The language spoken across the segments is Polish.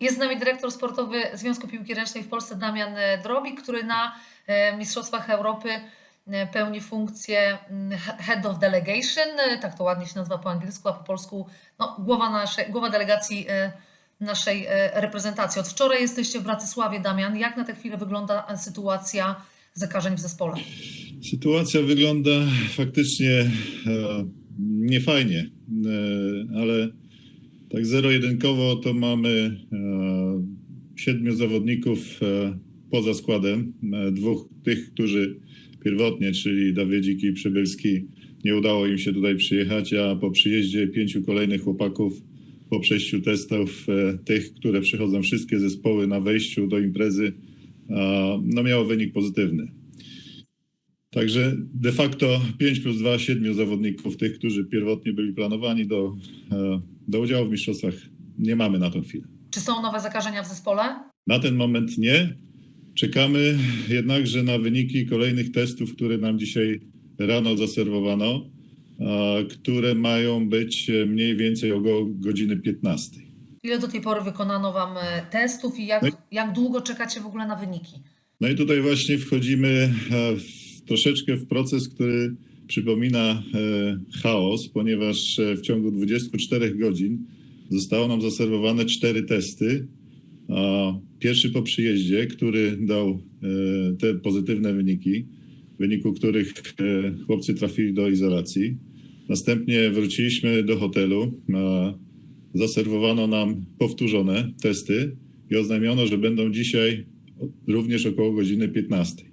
Jest z nami dyrektor sportowy Związku Piłki Ręcznej w Polsce Damian e, Drobik, który na e, Mistrzostwach Europy e, pełni funkcję mm, he- Head of Delegation, tak to ładnie się nazywa po angielsku, a po polsku no, głowa, naszej, głowa delegacji naszej reprezentacji. Od wczoraj jesteście w Bratysławie, Damian. Jak na tę chwilę wygląda sytuacja zakażeń w zespole? Sytuacja wygląda faktycznie niefajnie, ale tak zero-jedynkowo to mamy siedmiu zawodników e, poza składem. E, dwóch tych, którzy pierwotnie, czyli Dawidzik i Przybylski, nie udało im się tutaj przyjechać, a po przyjeździe pięciu kolejnych chłopaków, po przejściu testów e, tych, które przychodzą wszystkie zespoły na wejściu do imprezy, no miało wynik pozytywny. Także de facto 5 plus 2, 7 zawodników, tych, którzy pierwotnie byli planowani do, do udziału w mistrzostwach, nie mamy na tą chwilę. Czy są nowe zakażenia w zespole? Na ten moment nie. Czekamy jednakże na wyniki kolejnych testów, które nam dzisiaj rano zaserwowano, które mają być mniej więcej o go- godziny 15. Ile do tej pory wykonano Wam e, testów i jak, jak długo czekacie w ogóle na wyniki? No i tutaj właśnie wchodzimy e, w, troszeczkę w proces, który przypomina e, chaos, ponieważ w ciągu 24 godzin zostało nam zaserwowane cztery testy. Pierwszy po przyjeździe, który dał e, te pozytywne wyniki, w wyniku których e, chłopcy trafili do izolacji. Następnie wróciliśmy do hotelu. Zaserwowano nam powtórzone testy i oznajmiono, że będą dzisiaj również około godziny 15.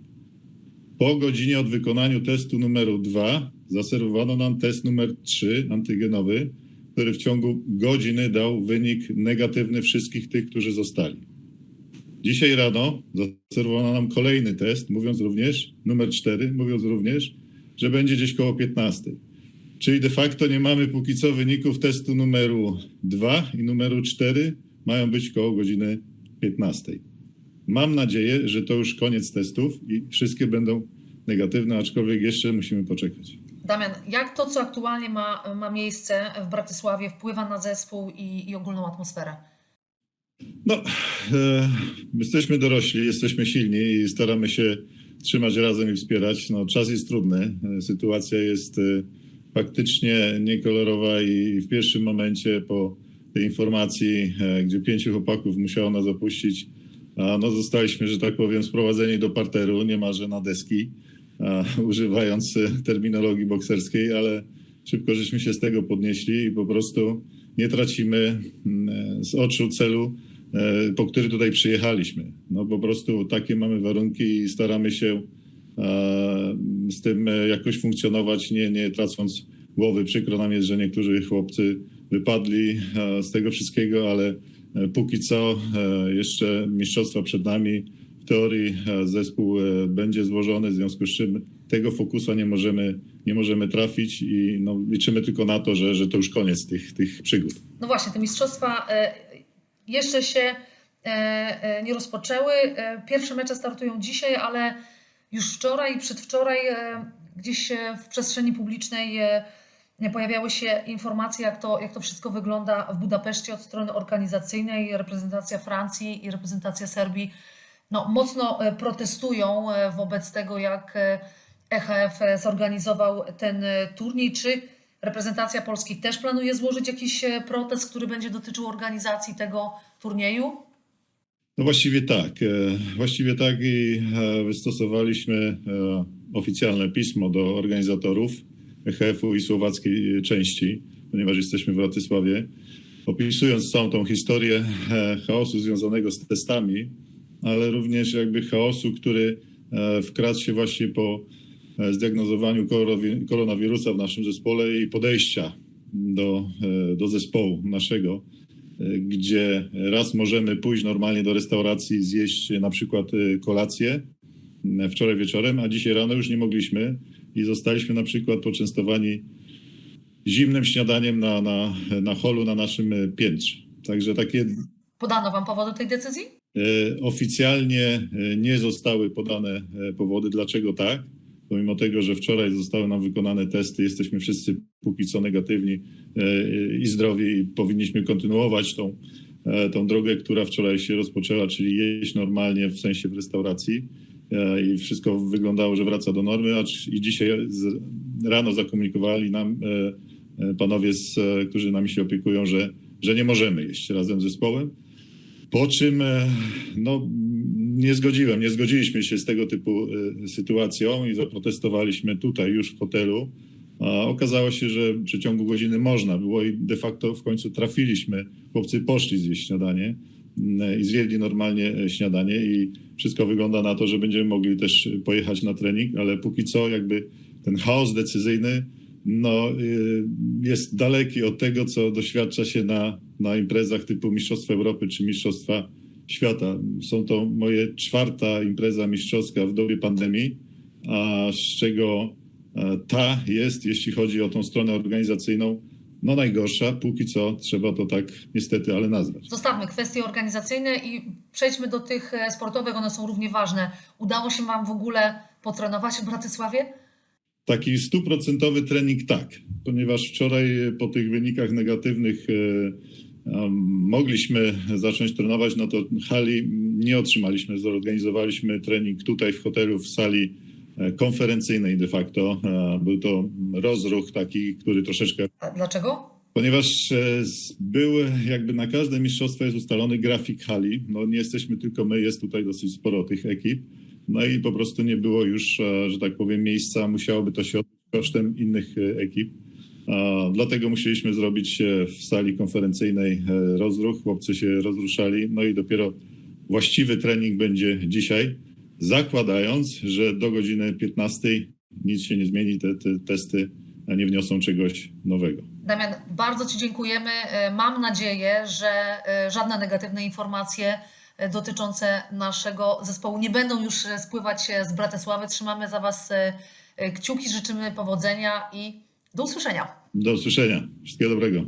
Po godzinie od wykonaniu testu numeru 2 zaserwowano nam test numer 3 antygenowy, który w ciągu godziny dał wynik negatywny wszystkich tych, którzy zostali. Dzisiaj rano zaserwowano nam kolejny test, mówiąc również, numer 4, mówiąc również, że będzie gdzieś koło 15. Czyli de facto nie mamy póki co wyników testu numeru 2 i numeru 4, mają być koło godziny 15. Mam nadzieję, że to już koniec testów i wszystkie będą negatywne, aczkolwiek jeszcze musimy poczekać. Damian, jak to, co aktualnie ma, ma miejsce w Bratysławie, wpływa na zespół i, i ogólną atmosferę? No, e, jesteśmy dorośli, jesteśmy silni i staramy się trzymać razem i wspierać. No, czas jest trudny, e, sytuacja jest e, faktycznie niekolorowa i w pierwszym momencie po tej informacji, e, gdzie pięciu chłopaków musiało nas opuścić, no zostaliśmy, że tak powiem, sprowadzeni do parteru, niemalże na deski, a, używając e, terminologii bokserskiej, ale szybko żeśmy się z tego podnieśli i po prostu nie tracimy mm, z oczu celu, e, po który tutaj przyjechaliśmy. No po prostu takie mamy warunki i staramy się e, z tym e, jakoś funkcjonować, nie, nie tracąc głowy. Przykro nam jest, że niektórzy chłopcy wypadli e, z tego wszystkiego, ale e, póki co e, jeszcze mistrzostwa przed nami. Teorii zespół e, będzie złożony, w związku z czym tego fokusa nie możemy, nie możemy trafić i no, liczymy tylko na to, że, że to już koniec tych, tych przygód. No właśnie, te mistrzostwa e, jeszcze się e, nie rozpoczęły. Pierwsze mecze startują dzisiaj, ale już wczoraj i przedwczoraj gdzieś w przestrzeni publicznej pojawiały się informacje, jak to, jak to wszystko wygląda w Budapeszcie od strony organizacyjnej. Reprezentacja Francji i reprezentacja Serbii no, mocno e, protestują e, wobec tego, jak EHF e, zorganizował ten turniej. Czy reprezentacja Polski też planuje złożyć jakiś protest, który będzie dotyczył organizacji tego turnieju? No właściwie tak. Właściwie tak i wystosowaliśmy oficjalne pismo do organizatorów EHF-u i słowackiej części, ponieważ jesteśmy w Bratysławie, opisując całą tą historię chaosu związanego z testami, ale również jakby chaosu, który e, wkradł się właśnie po e, zdiagnozowaniu koronawi- koronawirusa w naszym zespole i podejścia do, e, do zespołu naszego gdzie raz możemy pójść normalnie do restauracji, zjeść na przykład kolację wczoraj wieczorem, a dzisiaj rano już nie mogliśmy i zostaliśmy na przykład poczęstowani zimnym śniadaniem na, na, na holu na naszym piętrze. Także takie Podano Wam powody tej decyzji? Y, oficjalnie y, nie zostały podane y, powody, dlaczego tak. Pomimo tego, że wczoraj zostały nam wykonane testy, jesteśmy wszyscy póki co negatywni e, i zdrowi i powinniśmy kontynuować tą, e, tą drogę, która wczoraj się rozpoczęła, czyli jeść normalnie w sensie w restauracji e, i wszystko wyglądało, że wraca do normy, i dzisiaj rano zakomunikowali nam e, e, panowie, e, którzy nami się opiekują, że, że nie możemy jeść razem z zespołem. Po czym e, no, nie zgodziłem, nie zgodziliśmy się z tego typu e, sytuacją i zaprotestowaliśmy tutaj już w hotelu. A okazało się, że w przeciągu godziny można było i de facto w końcu trafiliśmy. Chłopcy poszli zjeść śniadanie mm, i zjedli normalnie e, śniadanie i wszystko wygląda na to, że będziemy mogli też pojechać na trening, ale póki co jakby ten chaos decyzyjny no, jest daleki od tego, co doświadcza się na, na imprezach typu Mistrzostwa Europy czy Mistrzostwa Świata. Są to moje czwarta impreza mistrzowska w dobie pandemii, a z czego e, ta jest, jeśli chodzi o tą stronę organizacyjną, no najgorsza. Póki co trzeba to tak niestety, ale nazwać. Zostawmy kwestie organizacyjne i przejdźmy do tych e, sportowych, one są równie ważne. Udało się Wam w ogóle potrenować w Bratysławie? Taki stuprocentowy trening tak, ponieważ wczoraj po tych wynikach negatywnych e, mogliśmy zacząć trenować, no to hali nie otrzymaliśmy. Zorganizowaliśmy trening tutaj w hotelu w sali e, konferencyjnej de facto. E, Był to rozruch taki, który troszeczkę A dlaczego? Ponieważ e, był jakby na każde mistrzostwo jest ustalony grafik hali. No nie jesteśmy tylko my, jest tutaj dosyć sporo tych ekip. No i po prostu nie było już, że tak powiem, miejsca. Musiałoby to się odbyć kosztem innych ekip. Dlatego musieliśmy zrobić w sali konferencyjnej e, rozruch. Chłopcy się rozruszali. No i dopiero właściwy trening będzie dzisiaj, zakładając, że do godziny 15 nic się nie zmieni, te, te testy nie wniosą czegoś nowego. Damian, bardzo Ci dziękujemy. E, Mam nadzieję, że e, żadne negatywne informacje dotyczące naszego zespołu nie będą już spływać z Bratysławy. Trzymamy za Was kciuki, życzymy powodzenia i do usłyszenia. Do usłyszenia. Wszystkiego dobrego.